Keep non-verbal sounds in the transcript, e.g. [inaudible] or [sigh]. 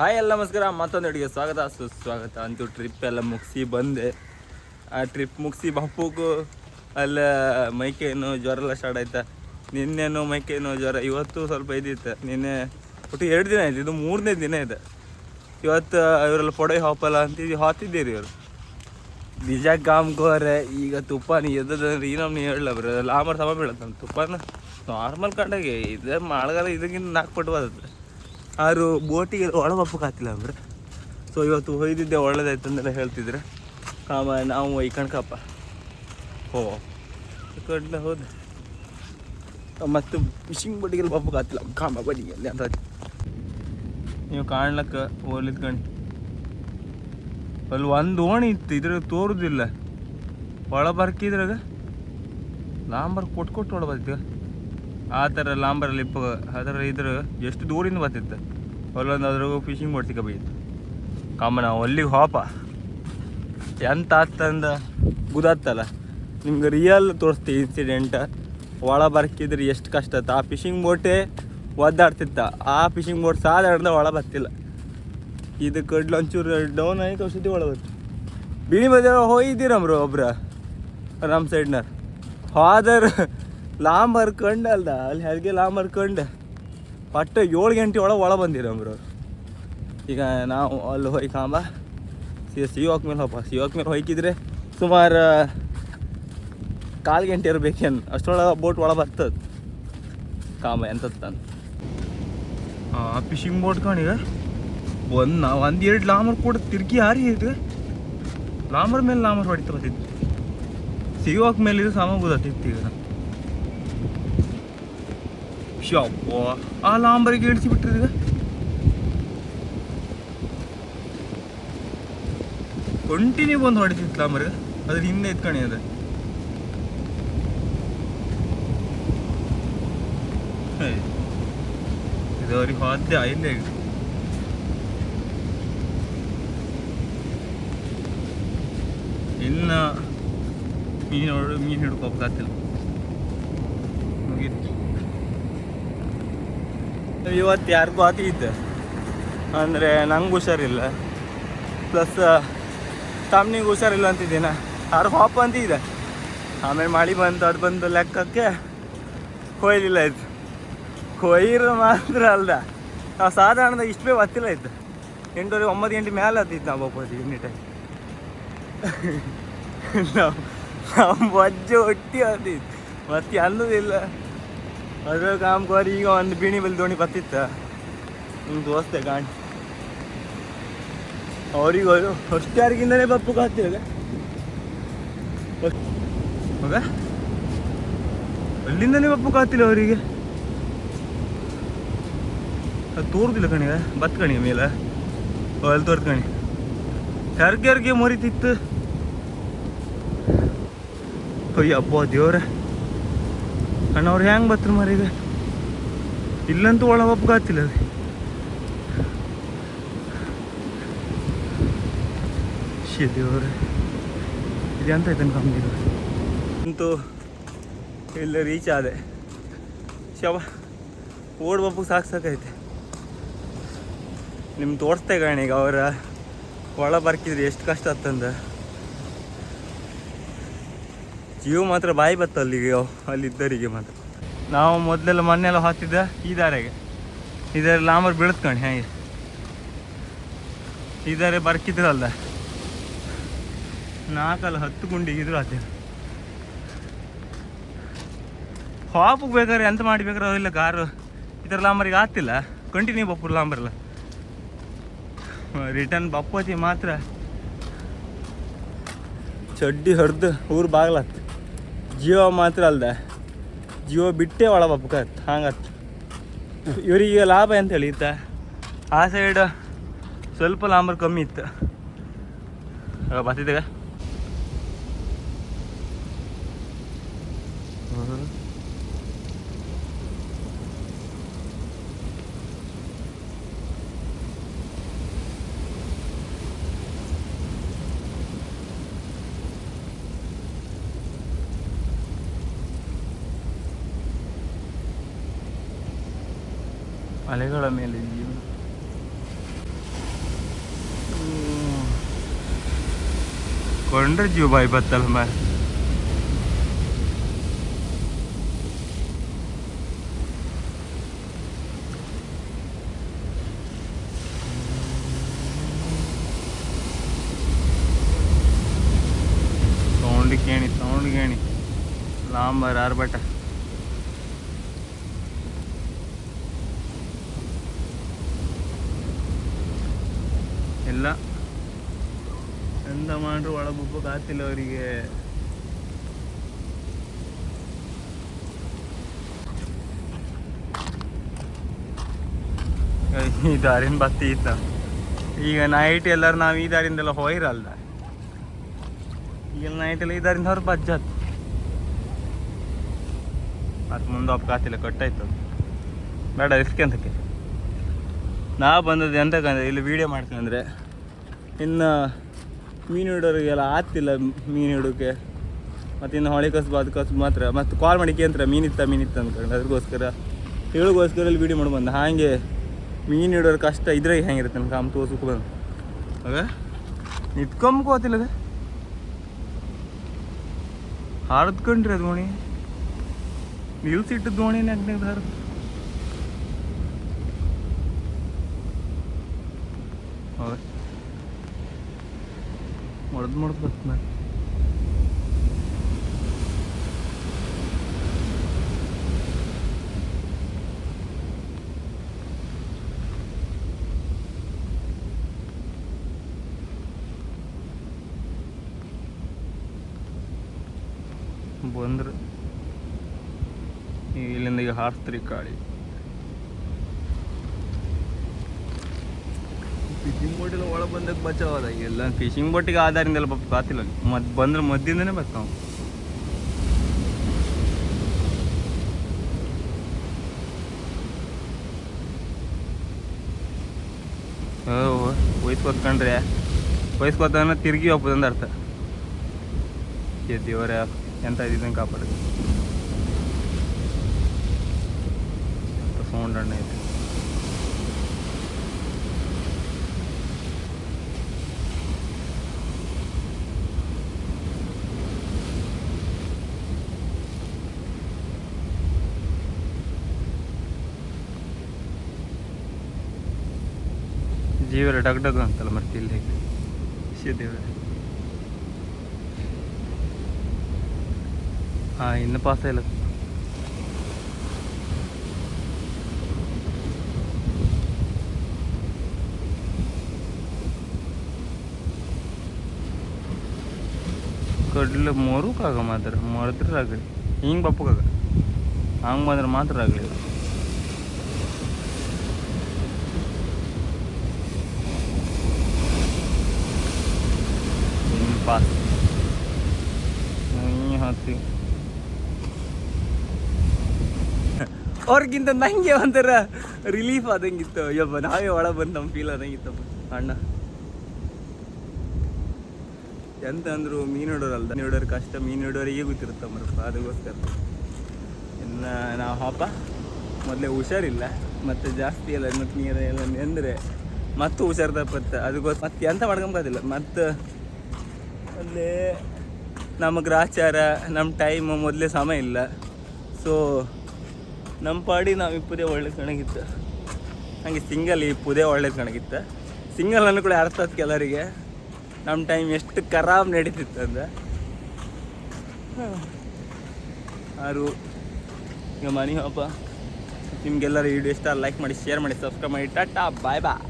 Hi ಎಲ್ಲ ನಮಸ್ಕಾರ, ಮತ್ತೊಂದು ಅಡುಗೆ ಸ್ವಾಗತ. ಸುಸ್ವಾಗತ ಅಂತೂ ಟ್ರಿಪ್ ಎಲ್ಲ ಮುಗಿಸಿ ಬಂದೆ. ಆ ಟ್ರಿಪ್ ಮುಗಿಸಿ ಬಪ್ಪುಗೂ ಅಲ್ಲ ಮೈಕೇನು ಜ್ವರ ಎಲ್ಲ ಸ್ಟಾರ್ಟ್ ಆಯ್ತಾ. ನಿನ್ನೆನು ಮೈಕೇನು ಜ್ವರ, ಇವತ್ತು ಸ್ವಲ್ಪ ಇದಿತ್ತು. ನಿನ್ನೆ ಒಟ್ಟು ಎರಡು ದಿನ ಆಯ್ತು, ಇದು ಮೂರನೇ ದಿನ ಇದೆ. ಇವತ್ತು ಇವರೆಲ್ಲ ಪೊಡೆ ಹಾಪಲ್ಲ ಅಂತ ಹಾತಿದ್ದೀರಿ ಇವರು. ನಿಜ ಗೋರೆ, ಈಗ ತುಪ್ಪಾನಿ ಎದ್ದದಂದ್ರೆ ಈ ನೀ ಹೇಳಲ್ಲ ಬರ ಲಾಮರ್ ಸಮ ಬೀಳತ್ತ ತುಪ್ಪನ ನಾರ್ಮಲ್ ಕಂಡಾಗೆ, ಇದೇ ಮಳೆಗಾಲ ಇದಕ್ಕಿಂತ ನಾಲ್ಕು ಪಟ್ಟು ಬರುತ್ತೆ. ಆರು ಬೋಟಿಗೆ ಒಳ ಕಾತಿಲ್ಲ ಅಂದ್ರೆ? ಸೊ ಇವತ್ತು ಹೊಯ್ದಿದ್ದೆ ಒಳ್ಳೇದಾಯ್ತು ಅಂತೆಲ್ಲ ಹೇಳ್ತಿದ್ರೆ. ಕಾಮ, ನಾವು ಒಯ್ಕಣ್ಕಪ್ಪ ಹೋ. ಕಡ್ಲ ಹೋದ. ಮತ್ತು ಫಿಶಿಂಗ್ ಬೋಟಿಗೆ ಬಪ್ಪಕ್ಕಾತಿಲ್ಲ ಕಾಮ ಬದಿಗೆ ಅಲ್ಲಿ ಅಂತ ನೀವು ಕಾಣ್ಲಕ್ಕ ಹೋಲಿದ್ ಕಣ್ ಅಲ್ಲಿ ಒಂದು ಓಣಿ ಇತ್ತು ಇದ್ರಾಗ ತೋರುದಿಲ್ಲ. ಒಳ ಬರ್ಕಿದ್ರಾಗ ಲಾಂಬರ್ ಕೊಟ್ಟು ಕೊಟ್ಟು ಒಳ ಬರ್ತೀವ ಆ ಥರ ಲಾಂಬರಲ್ಲಿ ಇಪ್ಪ, ಅದರ ಇದ್ರ ಎಷ್ಟು ದೂರಿಂದ ಬರ್ತಿತ್ತು? ಅಲ್ಲೊಂದು ಅದ್ರಾಗ ಫಿಶಿಂಗ್ ಮಾಡ್ತಿಕ ಕಾಮನ ನಾವು ಅಲ್ಲಿಗೆ ಹೋಪ. ಎಂತ ಆತಂದ? ಗುದಾತ್ತಲ್ಲ ನಿಮ್ಗೆ ರಿಯಲ್ ತೋರಿಸ್ತೀವಿ ಇನ್ಸಿಡೆಂಟ್ ಒಳ ಬರ್ಕಿದ್ರೆ ಎಷ್ಟು ಕಷ್ಟ ಆಯ್ತು ಆ ಫಿಶಿಂಗ್ ಬೋಟೇ ಒದ್ದಾಡ್ತಿತ್ತ. ಆ ಫಿಶಿಂಗ್ ಬೋಟ್ ಸಾಧಾರಣ ಒಳ ಬರ್ತಿಲ್ಲ. ಇದು ಕಡ್ಲು ಒಂಚೂರು ಡೌನ್ ಆಗಿ ಔಷಧಿ ಒಳ ಬರ್ತಿ ಬಿಳಿ ಬದಿ ಹೋಗಿದ್ದೀರಮ್ರು ಒಬ್ರ? ನಮ್ಮ ಸೈಡ್ನಾರ ಫಾದರ್ ಲಾಂಬ್ ಹರ್ಕಂಡು ಅಲ್ಲಿ ಹೆರಿಗೆ ಲಾಂಬ್ ಹರ್ಕಂಡು ಪಟ್ಟ ಏಳು ಗಂಟೆ ಒಳಗೆ ಒಳ ಬ್ರೋ ಈಗ ನಾವು ಅಲ್ಲಿ ಹೋಗಿ ಕಾಂಬ. ಸಿ ಸಿಯೋಕ್ ಮೇಲೆ ಹೋಪ ಸಿಯೋಕ್ ಮೇಲೆ ಹೋಯ್ಕಿದ್ರೆ ಸುಮಾರು ಕಾಲು ಗಂಟೆ ಇರ್ಬೇಕೇನು ಅಷ್ಟರೊಳಗೆ ಬೋಟ್ ಒಳ ಬರ್ತದ. ಕಾಮ ಎಂತ ಹಾಂ ಫಿಶಿಂಗ್ ಬೋಟ್ ಕಾಣೀಗ ಒಂದು ನಾವು ಒಂದು ಎರಡು ಲಾಮರ್ ಕೂಡ ತಿರ್ಗಿ ಯಾರಿ ಇದು. ಲಾಮರ್ ಮೇಲೆ ಲಾಮರ್ ಹೊಡಿತಾ ಬರ್ತಿತ್ತು ಮೇಲೆ ಇದು ಸಾಮ ಗೊತ್ತಿತ್ತು ಈಗ. ಶಪ್ಪ ಆ ಲಾಂಬರಿಗೆ ಇಳಿಸಿ ಬಿಟ್ಟಿದ್ದೀಗ ಕಂಟಿನ್ಯೂ ಬಂದು ಹೊಡಿತಿತ್ತು ಲಾಂಬರ್ ಅದ್ರ ಹಿಂದೆ ಎತ್ಕಣಿ ಅದ. ಇದು ಅವ್ರಿಗೆ ಸಾಧ್ಯ ಇಲ್ಲೇ. ಇನ್ನ ಮೀನು ಮೀನು ಹಿಡ್ಕೋಬೇಕಾಗ್ತಿಲ್ಲ ಮುಗೀತು. ಇವತ್ತು ಯಾರಿಗೂ ಆತಿದ್ದೆ ಅಂದರೆ ನಂಗೆ ಹುಷಾರಿಲ್ಲ. ಪ್ಲಸ್ ತಮ್ಮನಿಗೆ ಹುಷಾರಿಲ್ಲ ಅಂತಿದ್ದೀನ? ಯಾರು ಹಾಪ್ ಅಂತಿದ್ದೆ ಆಮೇಲೆ ಮಳೆ ಬಂತು ಅದು ಬಂದು ಲೆಕ್ಕಕ್ಕೆ ಕೊಯ್ಲಿಲ್ಲ ಇದು. ಕೊಯ್ರು ಮಾತ್ರ ಅಲ್ದ. ನಾವು ಸಾಧಾರಣದ ಇಷ್ಟು ಬೇಗ ಹತ್ತಿಲ್ಲ ಇತ್ತು ಎಂಟೂವರೆ, ಒಂಬತ್ತು ಗಂಟೆ ಮೇಲೆ ಹತ್ತಿತ್ತು ನಾವು ಒಬ್ಬದು ಎನಿ ಟೈಮ್ ನಾವು ನಮ್ಮ ಬಜ್ಜೆ ಒಟ್ಟಿ ಹತ್ತಿತ್ತು ಮತ್ತೆ ಅನ್ನೋದಿಲ್ಲ. ಅದ್ರ ಕಾಮ್ಕೋರಿ ಈಗ ಒಂದು ಬೀಣಿ ಬಲ್ಲಿ ದೋಣಿ ಬತ್ತಿತ್ತ ನಿಮ್ಮ ದೋಸ್ತೆ ಗಾಣಿ. ಅವ್ರಿಗೆ ಅವರು ಫಸ್ಟ್ ಯಾರಿಗಿಂದಲೇ ಬಪ್ಪು ಕಾತಿವಾಗ ಮಗ ಅಲ್ಲಿಂದನೇ ಬಪ್ಪು ಕಾತಿಲ್ಲ ಅವರಿಗೆ. ಅದು ತೋರ್ದಿಲ್ಲ ಕಣಿಗ ಬತ್ ಕಣಿ ಮೇಲೆ. ಅಲ್ಲಿ ತೋರ್ದು ಯಾರ್ಗೆ ಯಾರಿಗೆ ಯಾರಿಗೆ ಮರಿತಿತ್ತು? ಅಯ್ಯಪ್ಪ ದೇವ್ರ. ಅಣ್ಣ, ಅವ್ರು ಹೆಂಗೆ ಮರಿ ಈಗ? ಇಲ್ಲಂತೂ ಒಳ ಒಪ್ಗಾತಿಲ್ಲ ಅದು ಶಿದೇವ್ರೆ ಇದು ಎಂತ ಆಯ್ತು ಕಮ್ಮಿ ಅಂತೂ ಇಲ್ಲ ರೀಚ್ ಆದೆ. ಶವ, ಓಡ್ ಬಪ್ಪಗೆ ಸಾಕು ಸಾಕೈತೆ ನಿಮ್ಗೆ ತೋರಿಸ್ತೆ ಈಗ ಅವರ. ಒಳ ಬರ್ಕಿದ್ರೆ ಎಷ್ಟು ಕಷ್ಟ ಆತಂದ ಜೀವ ಮಾತ್ರ ಬಾಯಿ ಬತ್ತ ಅಲ್ಲಿಗೆ ಅಲ್ಲಿದ್ದರಿಗೆ ಮಾತ್ರ. ನಾವು ಮೊದಲೆಲ್ಲ ಮೊನ್ನೆಲ್ಲ ಹಾಕ್ತಿದ್ದ ಈ ದಾರೆಗೆ. ಇದರ ಲಾಂಬರ್ ಬೀಳ್ತ್ಕಣಿ ಹೇಗೆ ಈ ದಾರೆ ಬರ್ಕಿದ್ರಲ್ಲ ನಾಲ್ಕಲ್ಲ ಹತ್ತು ಗುಂಡಿಗಿದ್ರು ಅದೇ. ಹಾಪಿಗೆ ಬೇಕಾದ್ರೆ ಎಂತ ಮಾಡಿಬೇಕಾದ್ರೆ ಇಲ್ಲ ಕಾರು ಥರ ಲಾಂಬರಿಗೆ ಆಗ್ತಿಲ್ಲ. ಕಂಟಿನ್ಯೂ ಬಪ್ಪು ಲಾಂಬರಲ್ಲ ರಿಟರ್ನ್ ಬಪ್ಪತಿ ಮಾತ್ರ. ಚಡ್ಡಿ ಹೊಡೆದು ಊರು ಬಾಗ್ಲತ್ತು ಜೀವ ಮಾತ್ರ ಅಲ್ದ. ಜಿಯೋ ಬಿಟ್ಟೆ ಒಳ ಬಪ್ಪಕತ್ ಹಂಗತ್ ಇವರಿಗೆ ಲಾಭ ಅಂತ ಹೇಳಿ ಇತ್ತ ಆ ಸೈಡ್ ಸ್ವಲ್ಪ ಲಾಂಬರ್ ಕಮ್ಮಿ ಇತ್ತು. ಬತ್ತಿದ್ದಾಗ ಅಲೆಗಳ ಮೇಲೆ ಇದೆಯೋ ಕೊಂಡ್ರೆ ಜೀವ ಬಾಯಿ ಬತ್ತಲ್ಲ ಮಾರ್ ಸೌಂಡ್ ಕೇಣಿ ಸೌಂಡ್ ಕೇಣಿ. ಲಾಂಬರ್ ಆರ್ಭಟ. ಎಲ್ಲ. ಎಂತ ಮಾಡ್ರು ಒಳಗೊಬ್ಬ ಕಾತಿಲ್ಲ ಅವರಿಗೆ. ಈ ದಾರಿನ ಬತ್ತಿ ಇತ್ತ. ಈಗ ನೈಟ್ ಎಲ್ಲರೂ ನಾವು ಈ ದಾರಿಂದೆಲ್ಲ ಹೋಯ್ರಲ್ಲ ಈಗ ನೈಟ್ ಎಲ್ಲ ಈ ದಾರಿಂದ ಹೊರ ಬಜ್ಜತ್. ಮತ್ತೆ ಮುಂದೆ ಒಬ್ಬ ಕಾತಿಲ್ಲ, ಕಟ್ಟಾಯ್ತು ಅದು. ಬೇಡ ರಿಸ್ಕ್ ಅಂತಕ್ಕೆ ನಾ ಬಂದದ್ದು ಎಂತಕ್ಕಂದ್ರೆ, ಇಲ್ಲಿ ವೀಡಿಯೋ ಮಾಡ್ತೀನಿ ಅಂದರೆ ಇನ್ನು ಮೀನು ಹಿಡೋರಿಗೆಲ್ಲ ಆತಿಲ್ಲ ಮೀನು ಹಿಡೋಕೆ. ಮತ್ತು ಇನ್ನು ಹೊಳೆ ಕಸ್ಬು, ಅದು ಕಸ್ಬು ಮಾತ್ರ. ಮತ್ತು ಕಾಲ್ ಮಾಡಿ ಕೇಂದ್ರ ಮೀನಿತ್ತ ಮೀನಿತ್ತ ಅಂದ್ಕೊಂಡು. ಅದಕ್ಕೋಸ್ಕರ ಹೇಳೋಗೋಸ್ಕರ ಇಲ್ಲಿ ವೀಡಿಯೋ ಮಾಡಿ ಬಂದ. ಹಾಗೆ ಮೀನು ಹಿಡೋರು ಕಷ್ಟ ಇದ್ರಾಗೆ ಹೆಂಗಿರುತ್ತೆ ನನ್ನ ಕಾಮ್ ತೋರ್ಸಕ್ಕೆ ಬಂದು ಆಗ ನಿತ್ಕೊಂಬ್ಕೋತಿಲ್ಲ ಅದು? ಹಾರದ್ಕೊಂಡ್ರಿ ಅದು ದೋಣಿ ನಿಲ್ಸಿಟ್ಟು ದೋಣಿ ನೆಗ್ನೆಗ್ದು ಹಾರ್ದು ಹೌದು ಮೊಡ್ದು ಮಾಡ್ಬೇಕು ನಾನು ಬಂದ್ರೆ. ಇಲ್ಲಿಂದ ಈಗ ಹಾರ್ಸ್ತ್ರಿ ಕಾಳಿ. ಫಿಶಿಂಗ್ ಬೋಟಿಲ್ಲ ಒಳಗೆ ಬಂದಾಗ ಬಚಾವದ ಎಲ್ಲ ಫಿಶಿಂಗ್ ಬೋಟಿಗೆ ಆಧಾರದಿಂದೆಲ್ಲ ಪಾಪ ಕಾತಿಲ್ಲ ಮದ್ ಬಂದ್ರೆ ಮದ್ದಿಂದನೇ ಬರ್ತಾವ ವಯಸ್ಕೊತ್ಕೊಂಡ್ರೆ ವಯಸ್ಕೊತ್ತ ತಿರುಗಿ ಹೋಗ್ಬೋದಂದ ಅರ್ಥ. ದೇವರೇ, ಎಂತ ಇದ್ದಂಗೆ ಕಾಪಾಡೋದು ಸೌಂಡ್ ಅಣ್ಣ ಇದೆ. ಜೀವರ ಡಗ್ ಡಗ್ ಅಂತಲ್ಲ ಮತ್ತೆ ಇಲ್ಲಿ ಶಿವದೇವರ ದೇವರೇ. ಹಾಂ ಇನ್ನು ಪಾಸ ಇಲ್ಲ. ಕಡ್ಲು ಮರುಕಾಗ ಮಾತ್ರ ಮರದ್ರ ಆಗಲಿ. ಹಿಂಗೆ ಬಪ್ಪಕಾಗ. ಹಂಗೆ ಬಂದ್ರೆ ಮಾತ್ರ ಆಗಲಿಲ್ಲ ಹಿಂಗೆ ಹತ್ತಿ [laughs] ಅವ್ರಿಗಿಂತ ನಂಗೆ ಒಂಥರ ರಿಲೀಫ್ ಆದಂಗಿತ್ತು. ಅಯ್ಯಪ್ಪ ನಾವೇ ಒಳ ಬಂದು ನಮ್ಮ ಫೀಲ್ ಆದಂಗಿತ್ತಪ್ಪ. ಅಣ್ಣ. ಎಂತ ಅಂದ್ರು ಮೀನು ಹಿಡೋರಲ್ದ? ಮೀನು ಹಿಡೋರು ಕಷ್ಟ ಮೀನು ಹಿಡೋರಿಗೆ ಗೊತ್ತಿರುತ್ತೆ ಮರಪ್ಪ ಅದಕ್ಕೋಸ್ಕರ. ಇನ್ನ ನಾವು ಹಬ್ಬ ಮೊದಲೇ ಹುಷಾರಿಲ್ಲ. ಮತ್ತು ಜಾಸ್ತಿ ಎಲ್ಲ ಮತ್ತು ನೀರು ಎಲ್ಲ ನೆಂದರೆ ಮತ್ತು ಹುಷಾರು ತಪ್ಪತ್ತೆ ಅದಕ್ಕೋಸ್ಕರ ಮತ್ತೆ ಎಂತ ಮಾಡ್ಕೊಂಬೋದಿಲ್ಲ ಮತ್ತು ಅಲ್ಲೇ ನಮ್ಮ ಗ್ರಾಚಾರ ನಮ್ಮ ಟೈಮ್ ಮೊದಲೇ ಸಮಯ ಇಲ್ಲ. ಸೊ ನಮ್ಮ ಪಾಡಿ ನಾವು ಇಪ್ಪದೇ ಒಳ್ಳೇದು ಕಣಗಿತ್ತು. ಹಂಗೆ ಸಿಂಗಲ್ ಇಪ್ಪದೇ ಒಳ್ಳೇದು ಕಣಗಿತ್ತು. ಸಿಂಗಲ್ ಅನ್ನು ಕೂಡ ಅರ್ಥ ಆಯ್ತು ಕೆಲವರಿಗೆ. ನಮ್ಮ ಟೈಮ್ ಎಷ್ಟು ಖರಾಬ್ ನಡೀತಿತ್ತು ಅಂದ್ರೆ. ಯಾರು ಈಗ ಮನಿ ಹಬ್ಬ ನಿಮ್ಗೆಲ್ಲರೂ ವಿಡಿಯೋ ಇಷ್ಟ ಲೈಕ್ ಮಾಡಿ ಶೇರ್ ಮಾಡಿ ಸಬ್ಸ್ಕ್ರೈಬ್ ಮಾಡಿ. ಟಾಟಾ ಬಾಯ್ ಬಾಯ್